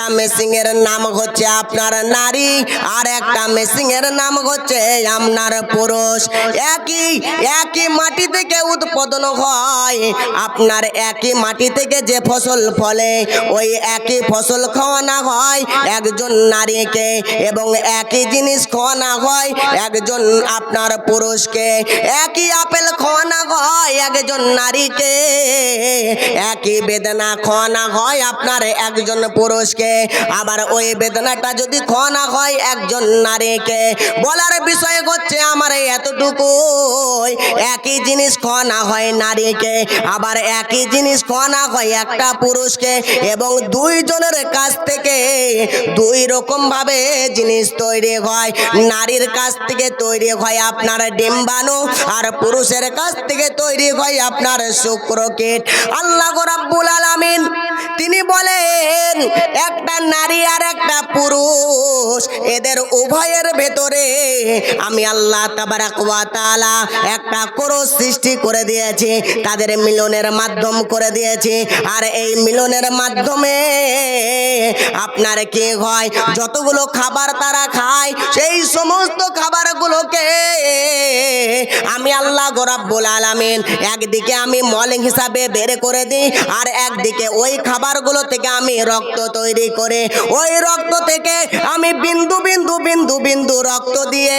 একটা মেশিনের নাম হচ্ছে আপনার নারী, আর একটা মেশিনের নাম হচ্ছে আপনার পুরুষ। একই একই মাটি থেকে উৎপাদন হয়। আপনার একই মাটি থেকে যে ফসল ফলে, ওই একই ফসল খাওয়ানো হয় একজন নারীকে এবং একই জিনিস খাওয়ানো হয় একজন আপনার পুরুষকে। একই আপেল খাওয়ানো হয় একজন নারীকে। একই বেদনা খাওয়ানো হয় আপনার একজন পুরুষকে। আবার ওই বেদনাটা যদি খাওয়ানো হয় একজন নারীকে, বলার বিষয় হচ্ছে আমার এতটুকু। একই জিনিস খাওয়ানো হয় নারীকে, আবার একই জিনিস খাওয়ানো হয় একটা পুরুষকে, এবং দুইজনের কাছ থেকে দুই রকম ভাবে জিনিস তৈরি হয়। নারীর কাছ থেকে তৈরি হয় আপনার ডিম্বাণু, আর পুরুষের কাছ থেকে তৈরি হয় আপনার শুক্রকীট। আল্লাহ রাব্বুল আলামিন, তিনি বলেন একটা নারী আর একটা পুরুষ, এদের উভয়ের ভেতরে আমি আল্লাহ তাবারাক ওয়া তাআলা একটা ক্রস সৃষ্টি করে দিয়েছি, তাদের মিলনের মাধ্যম করে দিয়েছি। আর এই মিলনের মাধ্যমে আপনার কি হয়, যতগুলো খাবার তারা খায়, সেই সমস্ত খাবারগুলোকে আমি আল্লাহ গোরাব্বুল আলামিন একদিকে আমি মল হিসাবে বের করে দিই, আর একদিকে ওই খাবারগুলো থেকে আমি রক্ত তৈরি করে ওই রক্ত থেকে আমি বিন্দু বিন্দু বিন্দু বিন্দু রক্ত দিয়ে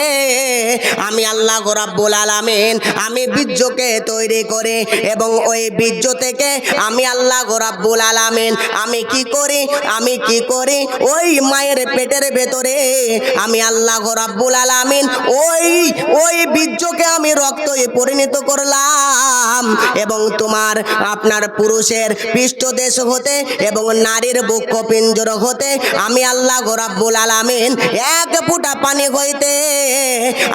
আমি আল্লাহ গোরাব্বুল আলামিন আমি বীর্যকে তৈরি করে এবং ওই বীর্য থেকে আমি আল্লাহ গোরাব্বুল আলামিন আমি কি করি? আমি কি করি? ওই মায়ের পেটের ভেতরে আমি আল্লাহ গোরাব্বুল আলামিন ওই ওই বীর্যকে আমি রক্তে পরিণত করলাম এবং তোমার আপনার পুরুষের পৃষ্ঠদেশ হতে এবং নারীর বক্ষ পিঞ্জর হতে আমি আল্লাহ গোরাব্বুল আলামিন। এক ফুটা পানি হইতে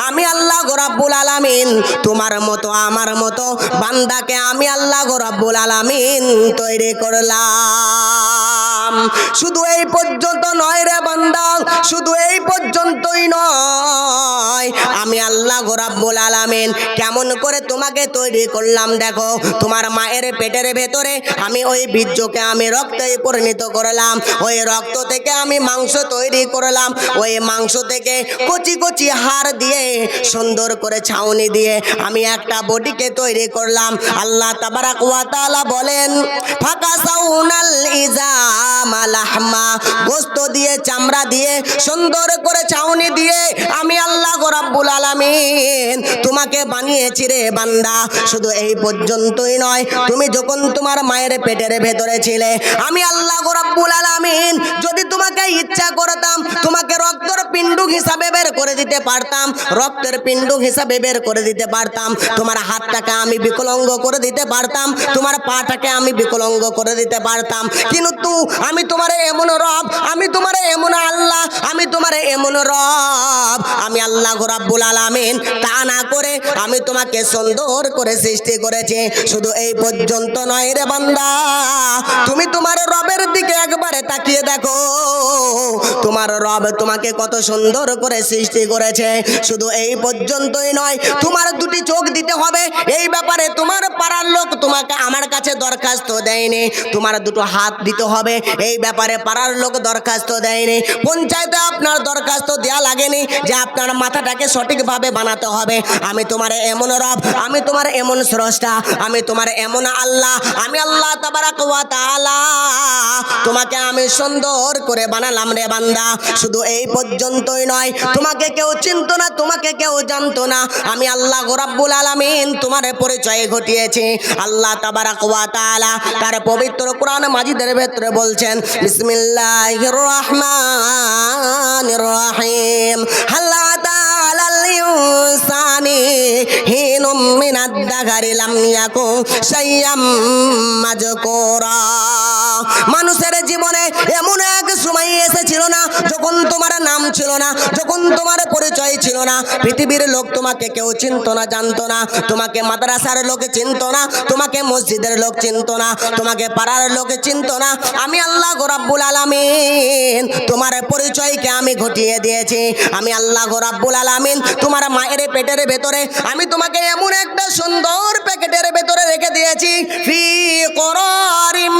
আমি আল্লাহ গোরাব্বুল আলামিন। তোমার মতো, আমার মতো বান্দাকে আমি আল্লাহ গোরাব্বুল আলামিন তৈরি করলাম। শুধু এই পর্যন্ত নয় রে বান্দা শুধু এই পর্যন্তই নয়। আমি আল্লাহ গোরাব্বুল আলামিন কেমন করে তোমাকে তৈরি করলাম দেখো, তোমার মায়ের পেটের ভেতরে আমি ওই বীর্যকে আমি রক্তে পরিণত করলাম, ওই রক্ত থেকে আমি মাংস তৈরি করলাম, ওই মাংস থেকে কচি কচি হাড় দিয়ে সুন্দর করে ছাউনি দিয়ে আমি একটা বডিকে তৈরি করলাম। আল্লাহ তাবারাক ওয়া বলেন ফাঁকা সাউনাল ইজামা লাহমা, গোস্ত দিয়ে, চামড়া দিয়ে সুন্দর করে চাউনি দিয়ে আমি আল্লাহ গোরাবুল আলামিন তোমাকে বানিয়েছি রে বান্দা। শুধু এই পর্যন্তই নয়, তুমি যখন তোমার মায়ের পেটের ভেতরে ছিলে, আমি আল্লাহ গোরাবুল আলামিন যদি তোমাকে ইচ্ছা করতাম, তোমাকে দিতে পারতাম, রক্তের পিণ্ডুক হিসাবে বের করে দিতে পারতাম। তোমার হাতটাকে আমি বিকলঙ্গ করে দিতে পারতাম, তোমার পাটাকে আমি বিকলঙ্গ করে দিতে পারতাম। কিন্তু আমি তোমার এমন রব, আমি তোমার এমন আল্লাহ, আমি তোমার এমন রব। আমি আল্লাহ রাব্বুল আলামিন, তা না করে আমি তোমাকে সুন্দর করে সৃষ্টি করেছি। শুধু এই পর্যন্ত নয় রে বান্দা, তুমি তোমার রবের দিকে একবারে তাকিয়ে দেখো। তোমার রব তোমাকে কত সুন্দর করে সৃষ্টি করেছে। শুধু এই পর্যন্তই নয়, তোমার দুটি চোখ দিতে হবে। এই ব্যাপারে তোমার পাড়ার লোক তোমাকে আমার কাছে দরখাস্ত দেয়নি। তোমার দুটো হাত দিতে হবে। এই ব্যাপারে পাড়ার লোক দরখাস্ত দেয়নি। পঞ্চায়েতে আপনার দরখাস্ত দেওয়া লাগেনি যে আপনার মাথাটাকে সঠিকভাবে বানাতে হবে। আমি তোমার এমন রব, আমি তোমার এমন স্রষ্টা, আমি তোমার এমন আল্লাহ, আমি আল্লাহ তাবারাক তোমাকে আমি সুন্দর করে বানালাম রে বান্দা। শুধু এই পর্যন্তই নয়, তোমাকে কেউ চিনতো না, তোমাকে কেউ জানতো না। আমি আল্লাহ রাব্বুল আলামিন তোমার পরিচয় ঘটিয়েছি। আল্লাহ তাবারাক তাআলা তার পবিত্র কোরআন মাজিদের ভেতরে বলছেন, বিসমিল্লাহির রহমানির রহিম। হাল্লা তাআলাল ইনসানি হিনুম মিনাদ দাগারি লাম ইয়াকু শাইয়াম মাজকুরা। মানুষের জীবনে এমন এক সময় এসেছিল না, যখন তোমার নাম ছিল না, যখন তোমার পরিচয় ছিল না। পৃথিবীর লোক তোমাকে কেউ চিনতো না, জানতো না। তোমাকে মাদ্রাসার লোক চিনত না, তোমাকে মসজিদের লোক চিনত না, তোমাকে পাড়ার লোক চিনত না। আমি আল্লাহ গোরাব্বুল আলামিন, তোমার পরিচয়কে আমি ঘটিয়ে দিয়েছি। আমি আল্লাহ গোরাব্বুল আলামিন, তোমার মায়ের পেটের ভেতরে আমি তোমাকে এমন একটা সুন্দর প্যাকেটের ভেতরে রেখে দিয়েছি। ফি করারিম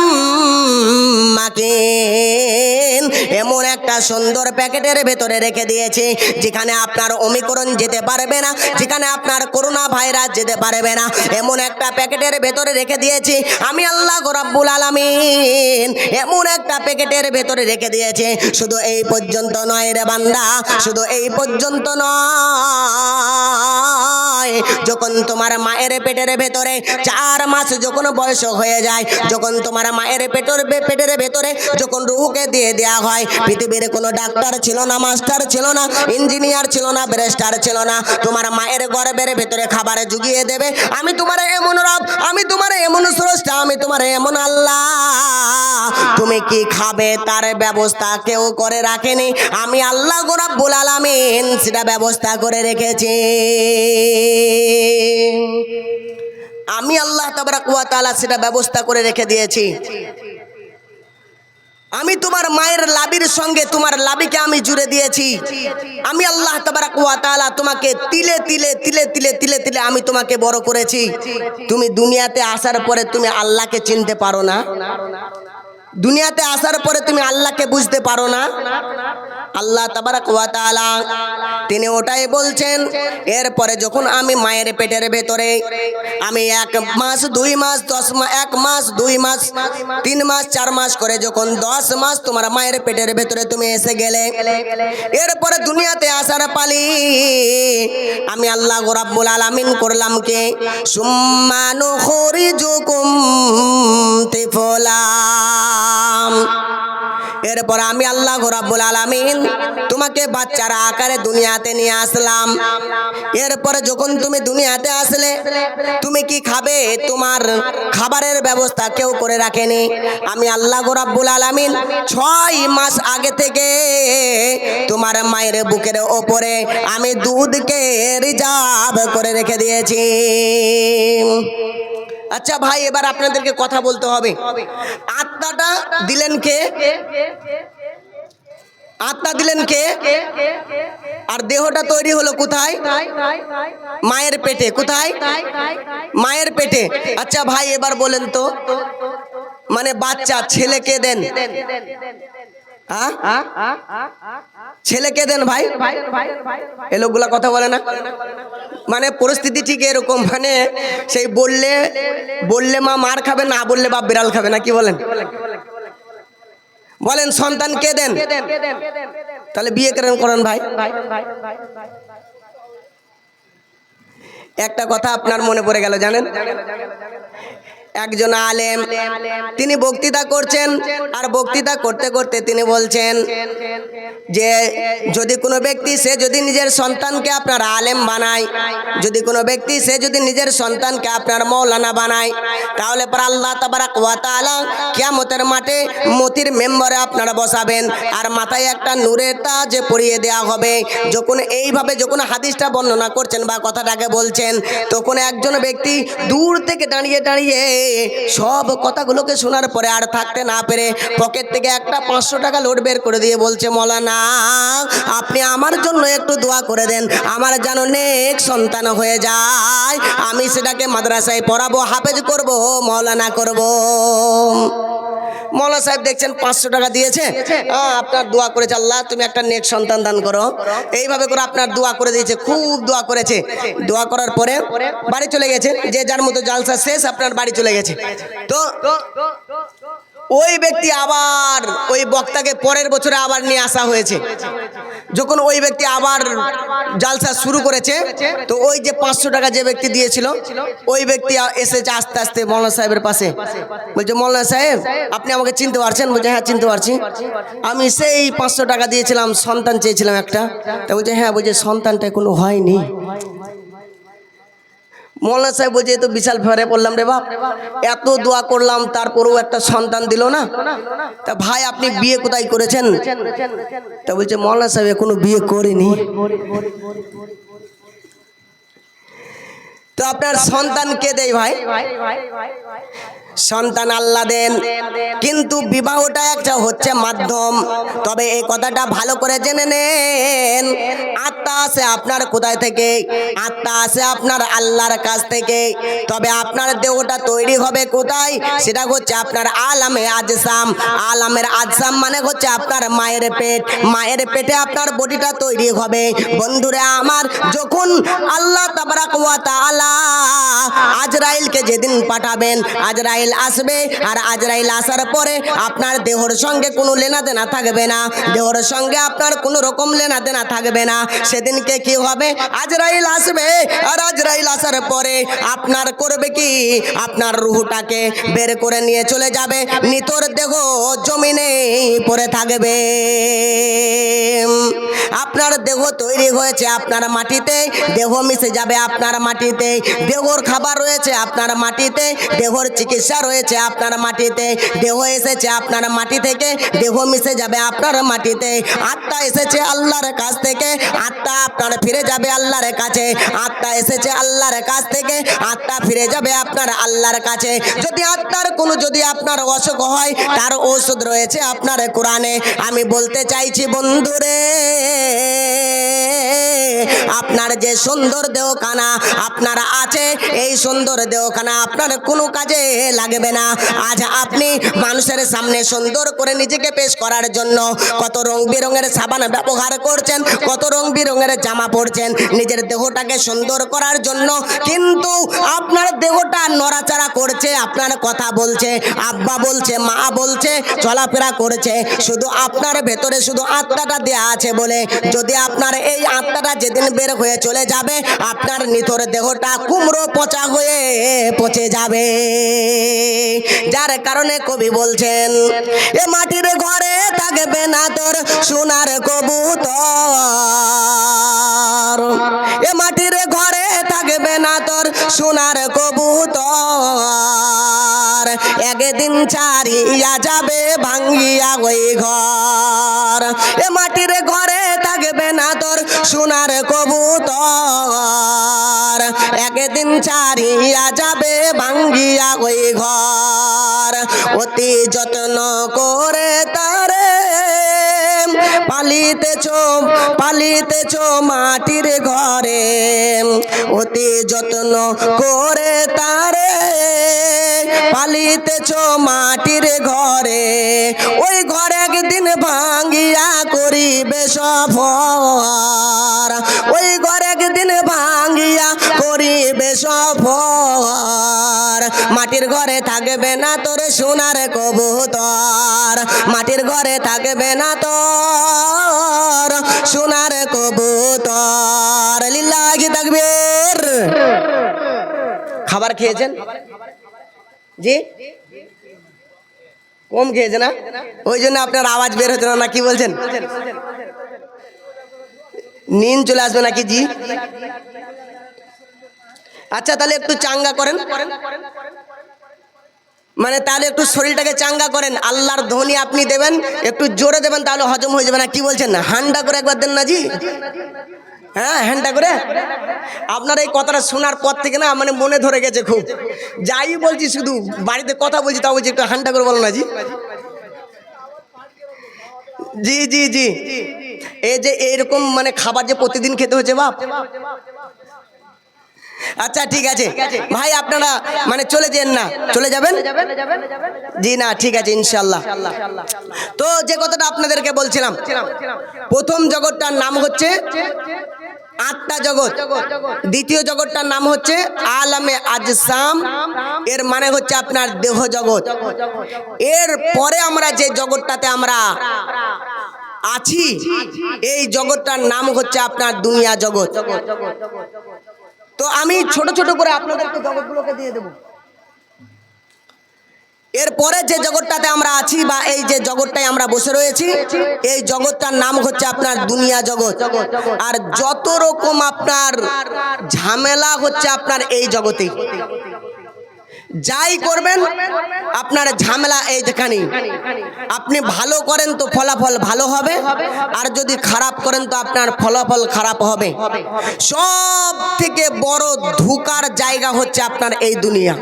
মাকিন, এমন একটা সুন্দর প্যাকেটের ভেতরে রেখে দিয়েছি, যেখানে আপনার অমিকরণ যেতে পারবে না, যেখানে আপনার করোনা ভাইরাস যেতে পারবে না। এমন একটা প্যাকেটের ভেতরে রেখে দিয়েছি, আমি আল্লাহ রাব্বুল আলমিন। এমন একটা প্যাকেটের ভেতরে রেখে দিয়েছি, শুধু এই পর্যন্ত নয় রে বান্দা, শুধু এই পর্যন্ত নয়। যখন তোমার মায়ের পেটের ভেতরে চার মাস যখন বয়স হয়ে যায়, যখন তোমার মায়ের পেটের পেটের ভেতরে যখন রুহুকে দিয়ে দেওয়া হয়, পৃথিবীর কোনো ডাক্তার ছিল না, মাস্টার ছিল না, ইঞ্জিনিয়ার ছিল না, ব্যারিস্টার ছিল না, তোমার মায়ের গর্ভের ভেতরে খাবার জুগিয়ে দেবে। আমি তোমার এমন রব, আমি তোমার এমন স্রষ্টা, আমি তোমার এমন আল্লাহ। তুমি কি খাবে তার ব্যবস্থা কেউ করে রাখেনি? আমি আল্লাহ গোরাব্বুল আলামিন সেটা ব্যবস্থা করে রেখেছি। আমি আল্লাহ তাআলা সেটা ব্যবস্থা করে রেখে দিয়েছি। আমি তোমার মায়ের লাবির সঙ্গে তোমার লাবিকে আমি জুড়ে দিয়েছি। আমি আল্লাহ তাআলা তোমাকে তিলে তিলে তিলে তিলে তিলে তিলে আমি তোমাকে বড় করেছি। তুমি দুনিয়াতে আসার পরে তুমি আল্লাহকে চিনতে পারো না। দুনিয়াতে আসার পরে তুমি আল্লাহকে বুঝতে পারো না। আল্লাহ তাবারাক ওয়া তাআলা তিনি ওটাই বলছেন, এরপরে যখন আমি মায়ের পেটের ভেতরে, আমি এক মাস, দুই মাস, দশ মাস এক মাস, দুই মাস, তিন মাস, চার মাস করে যখন দশ মাস তোমার মায়ের পেটের ভেতরে তুমি এসে গেলে, এরপরে দুনিয়াতে আসার পালি, আমি আল্লাহ রাব্বুল আলামিন করলাম কে? সুম্মানু খরিজুকুম তিফলাম এরপর আমি আল্লাহ রাব্বুল আলামিন তোমাকে বাচ্চার আকারে দুনিয়াতে নিয়ে আসলাম। এরপরে যখন তুমি দুনিয়াতে আসলে, তুমি কি খাবে? তোমার খাবারের ব্যবস্থা কেউ করে রাখেনি। আমি আল্লাহ রাব্বুল আলামিন ছয় মাস আগে থেকে তোমার মায়ের বুকের ওপরে আমি দুধকে রিজার্ভ করে রেখে দিয়েছি। আচ্ছা ভাই, এবার আপনাদেরকে কথা বলতে হবে। আত্মাটা দিলেন কে? আত্মা দিলেন কে? আর দেহটা তৈরি হলো কোথায়? মায়ের পেটে। কোথায়? মায়ের পেটে। আচ্ছা ভাই, এবার বলেন তো মানে বাচ্চা ছেলেকে দেন? ছেলেকে দেন ভাই। এ লোকগুলা কথা বলে না। মানে পরিস্থিতি ঠিক এরকম মানে সেই বললে বললে মা মার খাবে, না বললে বাপ বিড়াল খাবে না, কি বলেন? বলেন, সন্তান কে দেন? তাহলে বিয়ে করেন করেন ভাই? একটা কথা আপনার মনে পড়ে গেল, জানেন? একজন আলেম। তিনি বক্তৃতা করছেন আর বক্তৃতা করতে করতে তিনি বলছেন যে যদি কোনো ব্যক্তি, সে যদি নিজের সন্তানকে আপনার আলেম বানায়, যদি কোনো ব্যক্তি, সে যদি নিজের সন্তানকে আপনার মৌলানা বানায়, তাহলে পর আল্লাহ তাবারাক ওয়া তাআলা কিয়ামতের মাঠে মতির মেম্বারে আপনারা বসাবেন আর মাথায় একটা নূরের তাজ পরিয়ে দেওয়া হবে। যখন এইভাবে যখন হাদিসটা বর্ণনা করছেন বা কথাটাকে বলছেন, তখন একজন ব্যক্তি দূর থেকে দাঁড়িয়ে দাঁড়িয়ে সব কথাগুলোকে শোনার পরে আর থাকতে না পেরে পকেট থেকে একটা পাঁচশো টাকা লোড বের করে দিয়ে বলছে, মৌলানা, আপনি আমার জন্য একটু দোয়া করে দেন। আমার যেন নেক সন্তান হয়ে যায়। আমি সেটাকে মাদ্রাসায় পড়াবো, হাফেজ করব, মৌলানা করব। মৌলা সাহেব দেখছেন পাঁচশো টাকা দিয়েছে। হ্যাঁ আপনার দোয়া করেছে। আল্লাহ তুমি একটা নেট সন্তান দান করো। এইভাবে করে আপনার দোয়া করে দিয়েছে খুব দোয়া করেছে। দোয়া করার পরে বাড়ি চলে গেছে যে যার মতো জালসা শেষ আপনার বাড়ি চলে গেছে। তো ওই ব্যক্তি আবার ওই বক্তাকে পরের বছরে আবার নিয়ে আসা হয়েছে। যখন ওই ব্যক্তি আবার জালসা শুরু করেছে, তো ওই যে পাঁচশো টাকা যে ব্যক্তি দিয়েছিল, ওই ব্যক্তি এসেছে আস্তে আস্তে মৌলানা সাহেবের পাশে। বলছে, মৌলানা সাহেব, আপনি আমাকে চিনতে পারছেন? বলছে হ্যাঁ চিনতে পারছি। আমি সেই পাঁচশো টাকা দিয়েছিলাম, সন্তান চেয়েছিলাম একটা। তা বলছে হ্যাঁ বলছে সন্তানটা কোনো হয়নি মৌলানা সাহেব বলছে তো বিশাল ফেরে পড়লাম রে বাপ। এত দোয়া করলাম, তারপরেও একটা সন্তান দিল না। তা ভাই, আপনি বিয়ে কোথায় করেছেন? তা বলছে, মৌলানা সাহেব এখনও বিয়ে করিনি। তো আপনার সন্তান কে দেয় ভাই? সন্তান আল্লাহ দেন। কিন্তু বিবাহটা একটা হচ্ছে মাধ্যম। তবে এই কথাটা ভালো করে জেনে নেন। আত্মা আছে আপনার কোথায় থেকে? আত্মা আছে আপনার আল্লাহর কাছ থেকে। তবে আপনার দেহটা তৈরি হবে কোথায়? সেটা হচ্ছে আপনার আলামে আজসাম। আলামের আজসাম মানে হচ্ছে আপনার মায়ের পেট। মায়ের পেটে আপনার বডিটা তৈরি হবে। বন্ধুরা আমার, যখন আল্লাহ তাবারাক ওয়া তাআলা আজরাইলকে যেদিন পাঠাবেন, আজরাইল আসবে আর আজরাইল আসার পরে আপনার দেহর সঙ্গে কোনো লেনা দেনা থাকবে না। দেহর সঙ্গে আপনার কোনো রকম লেনা দেনা থাকবে না। সেদিনকে কি হবে? আজরাইল আসবে আর আজরাইল আসার পরে আপনার করবে কি? আপনার রুহুটাকে বের করে নিয়ে চলে যাবে। নিতর দেহ জমিনে পড়ে থাকবে। আপনার দেহ তৈরি হয়েছে আপনার মাটিতে, দেহ মিশে যাবে আপনার মাটিতে। দেহর খাবার রয়েছে আপনার মাটিতে, দেহর চিকিৎসা রয়েছে আপনার মাটিতে, দেহ এসেছে আপনার মাটি থেকে, দেহ মিশে যাবে আপনার মাটিতে। আত্মা এসেছে আল্লাহর কাছ থেকে, আত্মা আপনার ফিরে যাবে আল্লাহর কাছে। আত্মা এসেছে আল্লাহর কাছ থেকে, আত্মা ফিরে যাবে আপনার আল্লাহর কাছে। যদি আত্মার কোনো, যদি আপনার অসুখ হয়, তার ঔষধ রয়েছে আপনার কোরআনে। আমি বলতে চাইছি বন্ধুরে আপনার যে সুন্দর দেহখানা আপনার আছে, এই সুন্দর দেহখানা আপনার কোনো কাজে লাগবে না। আজ আপনি মানুষের সামনে সুন্দর করে নিজেকে পেশ করার জন্য কত রং বেরঙের সাবান ব্যবহার করছেন, কত রং বেরঙের জামা পরছেন, নিজের দেহটাকে সুন্দর করার জন্য কিন্তু আপনার দেহটা নড়াচড়া করছে, আপনার কথা বলছে, আব্বা বলছে, মা বলছে, চলাফেরা করছে। শুধু আপনার ভেতরে শুধু আত্মাটা দেয়া আছে বলে যদি আপনার এই আত্মাটা যেদিন বের হয়ে চলে যাবে। আপনার নিথর দেহটা কুমড়ো পচা হয়ে পচে যাবে। যার কারণে কবি বলছেন, এ মাটির ঘরে থাকবে না তোর সোনার কবুতর। এ মাটির ঘরে থাকবে না তোর সোনার কবুতর। একদিন ছাড়িয়া যাবে ভাঙ্গিয়া ওই ঘর। এ মাটির ঘরে না তোর সোনার কবুতর। একদিন ছাড়িয়া যাবে ভাঙ্গিয়া ওই ঘর। অতি যত্ন করে তারে পালিতেছ পালিতেছ মাটির ঘরে। অতি যত্ন করে তারে পালিতেছ মাটির ঘরে, ওই ঘরে একদিন ভাঙ্গিয়া করিবে সফর। ওই ঘরে একদিন ভাঙ্গিয়া করিবে সফর। মাটির ঘরে থাকবে না তোর সোনার কবুতর। মাটির ঘরে থাকবে না তোর সোনার কবুতর। লিল্লাহি তাকবীর? খাবার খেয়েছেন? জি? কম খেয়েছে না? ওই জন্য আপনার আওয়াজ বের হচ্ছে না কি বলছেন? নিন চলে আসবে নাকি জি? আচ্ছা তাহলে একটু চাঙ্গা করেন। মানে তাহলে একটু শরীরটাকে চাঙ্গা করেন, আল্লাহর ধ্বনি আপনি দেবেন, একটু জোরে দেবেন, তাহলে হজম হয়ে যাবে না, কি বলছেন? না হান্ডা করে একবার দেন না জি? হ্যাঁ হ্যান্ডা করে? আপনার এই কথাটা শোনার পর থেকে না মানে মনে ধরে গেছে খুব। যাই বলছি শুধু বাড়িতে কথা বলছি, তাও বলছি একটু হান্ডা করে বলো না জি। জি জি জি। এই যে এইরকম মানে খাবার যে প্রতিদিন খেতে হচ্ছে বাপ। আচ্ছা ঠিক আছে। ভাই, আপনারা মানে চলে যেন না, চলে যাবেন? জি, না, ঠিক আছে ইনশাল্লাহ তো যে কথাটা আপনাদেরকে বলছিলাম, প্রথম জগৎটার নাম হচ্ছে আত্মা জগৎ। দ্বিতীয় জগৎটার নাম হচ্ছে আলামে আজসাম। এর মানে হচ্ছে আপনার দেহ জগৎ। এর পরে আমরা যে জগৎটাতে আমরা আছি, এই জগৎটার নাম হচ্ছে আপনার দুনিয়া জগৎ। তো আমি ছোট ছোট করে আপনাদেরকে জগৎগুলোকে দিয়ে দেবো। এরপরে যে জগৎটাতে আমরা আছি বা এই যে জগৎটায় আমরা বসে রয়েছি, এই জগৎটার নাম হচ্ছে আপনার দুনিয়া জগৎ। আর যত রকম আপনার ঝামেলা হচ্ছে আপনার এই জগতে, যাই করবেন, আপনার ঝামেলা এই যেখানে আপনি ভালো করেন তো ফলাফল ভালো হবে, আর যদি খারাপ করেন তো আপনার ফলাফল খারাপ হবে। সব থেকে বড় ধোকার জায়গা হচ্ছে আপনার এই দুনিয়া।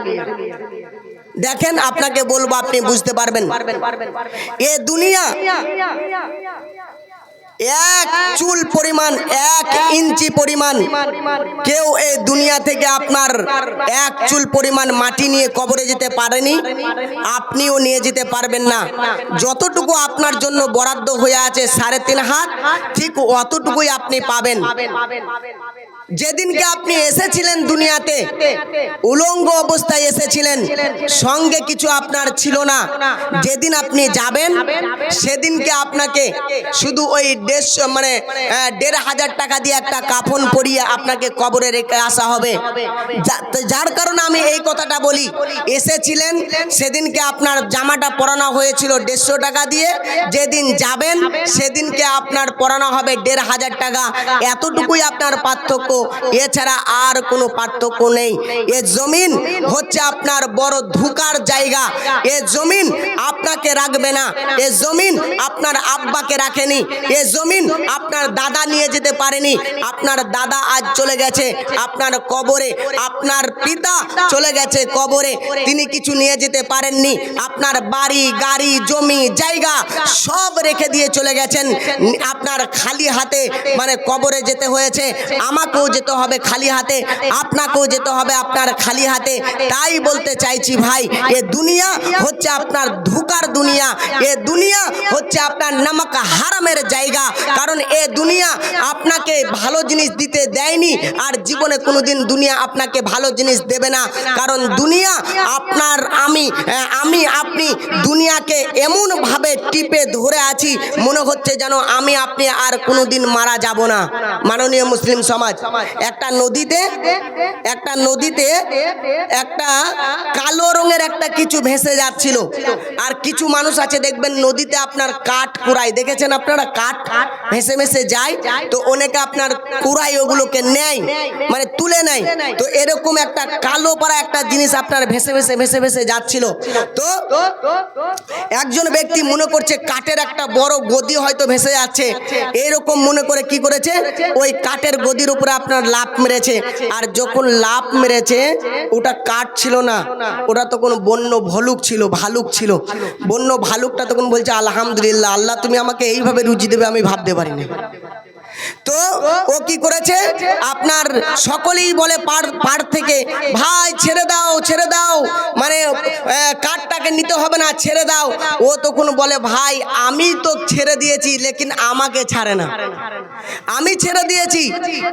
দেখেন আপনাকে বলব, আপনি বুঝতে পারবেন। এ দুনিয়া, এক চুল পরিমাণ, এক ইঞ্চি পরিমাণ। কেউ এই দুনিয়া থেকে আপনার এক চুল পরিমাণ মাটি নিয়ে কবরে যেতে পারেনি, আপনিও নিয়ে যেতে পারবেন না। যতটুকু আপনার জন্য বরাদ্দ হয়ে আছে সাড়ে তিন হাত, ঠিক অতটুকুই আপনি পাবেন। যেদিনকে আপনি এসেছিলেন দুনিয়াতে উলঙ্গ অবস্থায় এসেছিলেন সঙ্গে কিছু আপনার ছিল না। যেদিন আপনি যাবেন সেদিনকে আপনাকে শুধু ওই দেড়শো মানে দেড় হাজার টাকা দিয়ে একটা কাফন পরিয়ে আপনাকে কবরে রেখে আসা হবে। যার কারণে আমি এই কথাটা বলি এসেছিলেন সেদিনকে আপনার জামাটা পরানো হয়েছিল দেড়শো টাকা দিয়ে। যেদিন যাবেন সেদিনকে আপনার পরানো হবে দেড় হাজার টাকা। এতটুকুই আপনার পার্থক্য এছাড়া আর কোনো পার্থক্য নেই। এ জমিন হচ্ছে আপনার বড় ধুকার জায়গা। এ জমিন আপনাকে রাখবে না। এ জমিন আপনার আব্বাকে রাখেনি। এ জমিন আপনার দাদা নিয়ে যেতে পারেনি। আপনার দাদা আজ চলে গেছে আপনার কবরে। আপনার পিতা চলে গেছে কবরে। তিনি কিছু নিয়ে যেতে পারেননি। আপনার বাড়ি, গাড়ি, জমি, জায়গা সব রেখে দিয়ে চলে গেছেন। আপনার খালি হাতে মানে কবরে যেতে হয়েছে। আমাকেও যেতে হবে খালি হাতে, আপনাকেও যেতে হবে আপনার খালি হাতে। তাই বলতে চাইছি ভাই, এ দুনিয়া হচ্ছে আপনার ধুকার দুনিয়া, এ দুনিয়া হচ্ছে আপনার নামক হারামের জায়গা। কারণ এ দুনিয়া আপনাকে ভালো জিনিস দিতে দেয়নি আর জীবনে কোনোদিন দুনিয়া আপনাকে ভালো জিনিস দেবে না। কারণ দুনিয়া আপনার আমি আমি, আপনি দুনিয়াকে এমনভাবে টিপে ধরে আছি, মনে হচ্ছে যেন আমি, আপনি আর কোনোদিন মারা যাব না। মাননীয় মুসলিম সমাজ। একটা নদীতে একটা নদীতে একটা কালো রঙের একটা কিছু ভেসে যাচ্ছিল। আর কিছু মানুষ আছে, দেখবেন নদীতে আপনার কাঠ কুড়াই দেখেছেন আপনারা? কাঠ ভেসে ভেসে যায়, তো অনেকে আপনার কুড়াই ওগুলোকে নেয় মানে তুলে নেয়। তো এরকম একটা কালো পাড়া একটা জিনিস আপনার ভেসে ভেসে ভেসে ভেসে যাচ্ছিল। তো একজন ব্যক্তি মনে করছে কাঠের একটা বড় গদি হয়তো ভেসে যাচ্ছে। এরকম মনে করে কি করেছে? ওই কাঠের গদির উপরে আপনার লাভ মেরেছে। আর যখন লাভ মেরেছে ওটা কাঠ ছিল না। ওটা তখন বন্য ভলুক ছিল ভালুক ছিল। বন্য ভালুকটা তখন বলছে আলহামদুলিল্লাহ আল্লাহ তুমি আমাকে এইভাবে রুজি দেবে আমি ভাবতে পারিনি। তো ও কি করেছে? আপনার সকলেই বলে পাড় পাড় থেকে ভাই ছেড়ে দাও ছেড়ে দাও। মানে আহ, কাঠটাকে নিতে হবে না, ছেড়ে দাও। ও তখন বলে, ভাই, আমি তো ছেড়ে দিয়েছি, লেকিন আমাকে ছাড়ে না। আমি ছেড়ে দিয়েছি,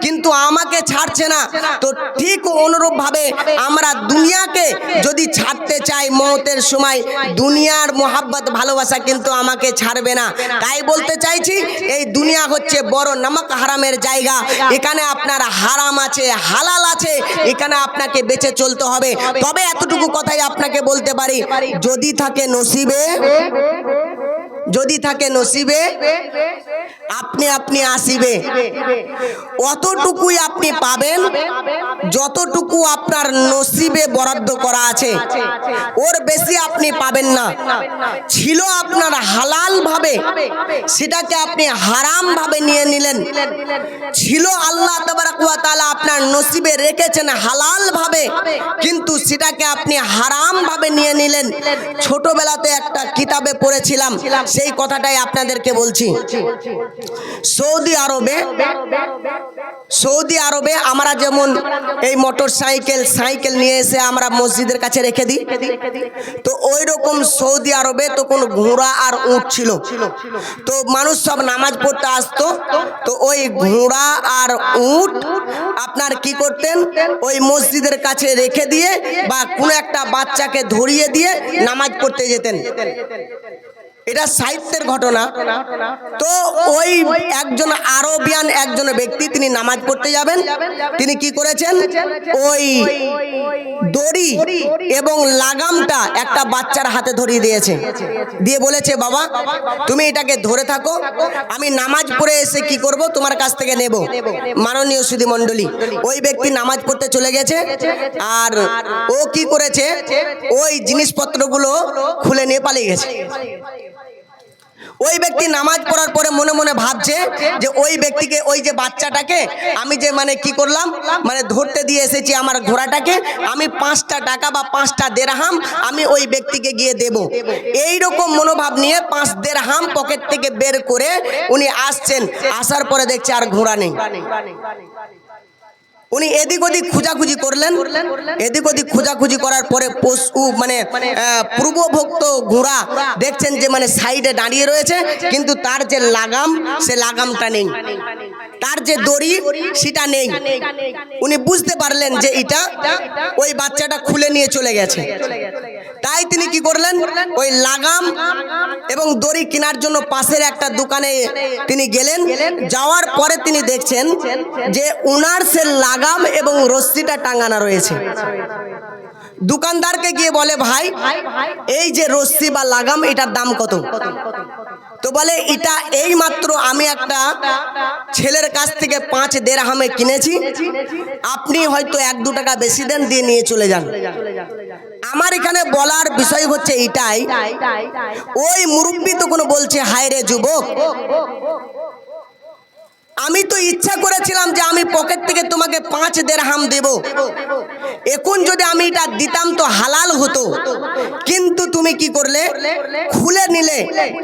কিন্তু আমাকে ছাড়ছে না। তো ঠিক অনুরূপ ভাবে আমরা দুনিয়াকে যদি ছাড়তে চাই মতের সময়, দুনিয়ার মোহাব্বত, ভালোবাসা কিন্তু আমাকে ছাড়বে না। তাই বলতে চাইছি, এই দুনিয়া হচ্ছে বড় নামক হারামের জায়গা। এখানে আপনার হারাম আছে, হালাল আছে, এখানে আপনাকে বেঁচে চলতে হবে। তবে এতটুকু কথাই আপনাকে বলতে পারি যদি থাকে নসিবে যদি থাকে নসিবে, আপনি আপনি আসিবে। অতটুকুই আপনি পাবেন, যতটুকু আপনার নসিবে বরাদ্দ করা আছে, ওর বেশি আপনি পাবেন না। ছিল আপনার হালাল ভাবে, সেটাকে আপনি হারাম ভাবে নিয়ে নিলেন। ছিল আল্লাহ তালা আপনার নসিবে রেখেছেন হালাল ভাবে, কিন্তু সেটাকে আপনি হারাম ভাবে নিয়ে নিলেন। ছোটবেলাতে একটা কিতাবে পড়েছিলাম সেই কথাটাই আপনাদেরকে বলছি, সৌদি আরবে সৌদি আরবে আমরা যেমন এই মোটর সাইকেল সাইকেল নিয়ে এসে আমরা মসজিদের কাছে রেখে দিই, তো ওই রকম সৌদি আরবে তো তখন ঘোড়া আর উট ছিল। তো মানুষ সব নামাজ পড়তে আসতো, তো ওই ঘোড়া আর উট আপনার কি করতেন? ওই মসজিদের কাছে রেখে দিয়ে বা কোনো একটা বাচ্চাকে ধরিয়ে দিয়ে নামাজ পড়তে যেতেন। এটা সাহিত্যের ঘটনা। তো ওই একজন আরবিয়ান একজন ব্যক্তি তিনি নামাজ পড়তে যাবেন। তিনি কি করেছেন? ওই দড়ি এবং লাগামটা একটা বাচ্চার হাতে ধরিয়ে দিয়েছে। দিয়ে বলেছে, বাবা, তুমি এটাকে ধরে থাকো। আমি নামাজ পড়ে এসে কি করব? তোমার কাছ থেকে নেব। মাননীয় সুধী মণ্ডলী। ওই ব্যক্তি নামাজ পড়তে চলে গেছে। আর ও কি করেছে? ওই জিনিসপত্রগুলো খুলে নিয়ে পালিয়ে গেছে। ওই ব্যক্তি নামাজ পড়ার পরে মনে মনে ভাবছে যে ওই ব্যক্তিকে, ওই যে বাচ্চাটাকে আমি যে মানে কি করলাম মানে ধরতে দিয়ে এসেছি আমার ঘোড়াটাকে, আমি পাঁচটা টাকা বা পাঁচটা দেড়হাম আমি ওই ব্যক্তিকে গিয়ে দেব। এই রকম মনোভাব নিয়ে পাঁচ দেড়হাম পকেট থেকে বের করে উনি আসছেন। আসার পরে দেখছে আর ঘোড়া নেই। উনি এদিক ওদিক খোঁজাখুঁজি করলেন। এদিক ওদিক খোঁজাখুঁজি করার পরে পশু মানে পূর্বভুক্ত ঘোড়া দেখছেন যে মানে সাইডে দাঁড়িয়ে রয়েছে। কিন্তু তার যে লাগাম, সে লাগামটা নেই। তার যে দড়ি, সেটা নেই। উনি বুঝতে পারলেন যে এটা ওই বাচ্চাটা খুলে নিয়ে চলে গেছে। তাই তিনি কি করলেন? ওই লাগাম এবং দড়ি কেনার জন্য পাশের একটা দোকানে তিনি গেলেন। যাওয়ার পরে তিনি দেখছেন যে, উনার সে লাগাম এবং রশ্মিটা টাঙানো রয়েছে। দোকানদারকে গিয়ে বলে, ভাই, এই যে রশ্মি বা লাগাম, এটার দাম কত? তো বলে, এটা এই মাত্র আমি একটা ছেলের কাছ থেকে পাঁচ দেড় হামে কিনেছি। আপনি হয়তো এক দু টাকা বেশি দেন, দিয়ে নিয়ে চলে যান। আমার এখানে বলার বিষয় হচ্ছে এটাই ওই মুরব্বী তো কোনো বলছে, হায় রে যুবক আমি তো ইচ্ছা করেছিলাম যে আমি পকেট থেকে তোমাকে পাঁচ দেড় হাম দেব। এখন যদি আমি এটা দিতাম তো হালাল হতো। কিন্তু তুমি কি করলে? খুলে নিলে।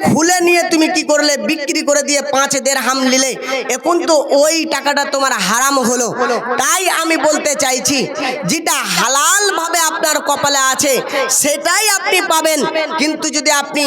খুলে নিয়ে তুমি কি করলে? বিক্রি করে দিয়ে পাঁচ দেড় হাম নিলে। এখন তো ওই টাকাটা তোমার হারাম হলো। তাই আমি বলতে চাইছি, যেটা হালালভাবে আপনার কপালে আছে, সেটাই আপনি পাবেন। কিন্তু যদি আপনি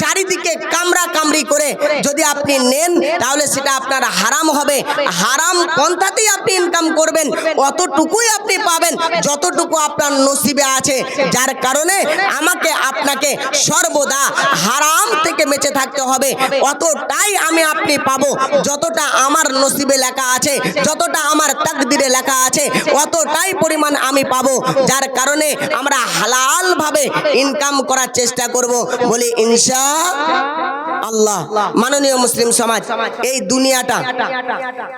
চারিদিকে কামড়া কামড়ি করে যদি আপনি নেন, তাহলে সেটা আপনার হারাম হবে। হারাম পন্থাতেই আপনি ইনকাম করবেন, অতটুকুই আপনি পাবেন, যতটুকু আপনার নসিবে আছে। যার কারণে আমাকে, আপনাকে সর্বদা হারাম থেকে বেঁচে থাকতে হবে। অতটাই আমি আপনি পাবো, যতটা আমার নসিবে লেখা আছে, যতটা আমার তাকদিরে লেখা আছে, অতটাই পরিমাণ আমি পাবো। যার কারণে আমরা হালাল ভাবে ইনকাম করার চেষ্টা করব বলি, ইনশা আল্লাহ। মাননীয় মুসলিম সমাজ, এই দুনিয়াটা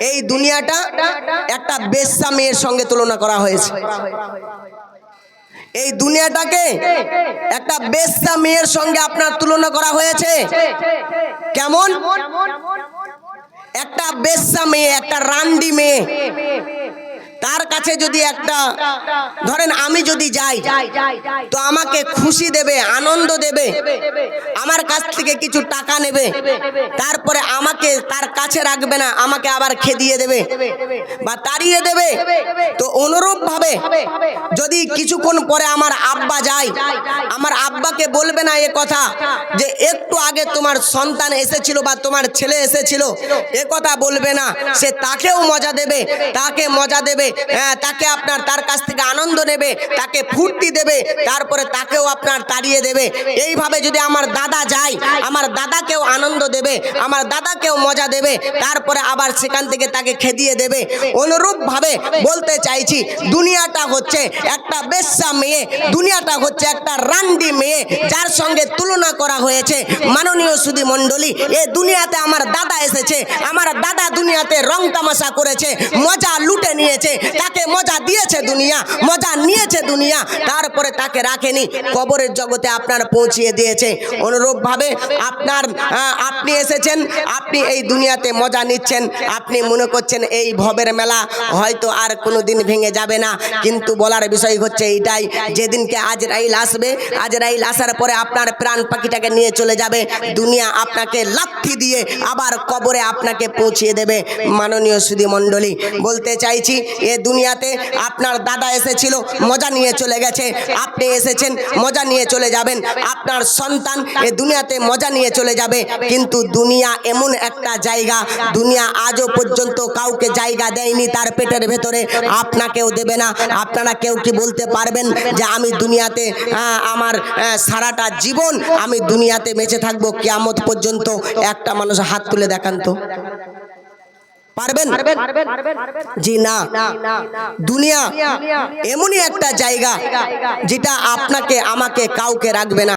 এই দুনিয়াটা একটা বেশ্যা মেয়ের সঙ্গে তুলনা করা হয়েছে। এই দুনিয়াটাকে একটা বেশ্যা মেয়ের সঙ্গে আপনার তুলনা করা হয়েছে। কেমন? একটা বেশ্যা মেয়ে একটা রান্ডি মেয়ে। তার কাছে যদি একটা, ধরেন আমি যদি যাই, তো আমাকে খুশি দেবে, আনন্দ দেবে, আমার কাছ থেকে কিছু টাকা নেবে, তারপরে আমাকে তার কাছে রাখবে না, আমাকে আবার খেদিয়ে দেবে বা তাড়িয়ে দেবে, তো অনুরূপ ভাবে যদি কিছুক্ষণ পরে আমার আব্বা যায়, আমার আব্বাকে বলবে না এ কথা যে একটু আগে তোমার সন্তান এসেছিল বা তোমার ছেলে এসেছিল, এ কথা বলবে না, সে তাকেও মজা দেবে, তাকে মজা দেবে তাকে আপনার তার কাছ থেকে আনন্দ নেবে, তাকে ফুর্তি দেবে, তারপরে তাকেও আপনার তাড়িয়ে দেবে। এইভাবে যদি আমার দাদা যায়, আমার দাদাকেও আনন্দ দেবে, আমার দাদাকেও মজা দেবে, তারপরে আবার সেখান থেকে তাকে খেদিয়ে দেবে। অনুরূপ ভাবে বলতে চাইছি, দুনিয়াটা হচ্ছে একটা বেশ্যা মেয়ে, দুনিয়াটা হচ্ছে একটা রান্ডি মেয়ে, যার সঙ্গে তুলনা করা হয়েছে মাননীয় সুদী মণ্ডলী। এ দুনিয়াতে আমার দাদা এসেছে, আমার দাদা দুনিয়াতে রং তামাশা করেছে, মজা লুটে নিয়েছে তাকে মজা দিয়েছে দুনিয়া, মজা নিয়েছে দুনিয়া, তারপরে তাকে রাখেনি। কবরের জগতে আপনার পৌঁছিয়ে দিয়েছে। অনুরূপভাবে আপনার আপনি এসেছেন, আপনি এই দুনিয়াতে মজা নিচ্ছেন, আপনি মনে করছেন এই ভবের মেলা হয়তো আর কোনো দিন ভেঙে যাবে না। কিন্তু বলার বিষয় হচ্ছে এইটাই, যেদিনকে আজ রাইল আসবে আজ রাইল আসার পরে আপনার প্রাণ পাখিটাকে নিয়ে চলে যাবে। দুনিয়া আপনাকে লাথি দিয়ে আবার কবরে আপনাকে পৌঁছিয়ে দেবে। মাননীয় সুদী মণ্ডলী বলতে চাইছি এ দুনিয়াতে আপনার দাদা এসেছিল, মজা নিয়ে চলে গেছে। আপনি এসেছেন, মজা নিয়ে চলে যাবেন। আপনার সন্তান এ দুনিয়াতে মজা নিয়ে চলে যাবে। কিন্তু দুনিয়া এমন একটা জায়গা, দুনিয়া আজও পর্যন্ত কাউকে জায়গা দেয়নি তার পেটের ভেতরে। আপনাকেও দেবে না। আপনারা কেউ কি বলতে পারবেন যে আমি দুনিয়াতে আমার সারাটা জীবন আমি দুনিয়াতে বেঁচে থাকব? কিয়ামত পর্যন্ত একটা মানুষ হাত তুলে দেখান তো। পারবেন? জি না। দুনিয়া এমনই একটা জায়গা যেটা আপনাকে আমাকে কাউকে রাখবে না।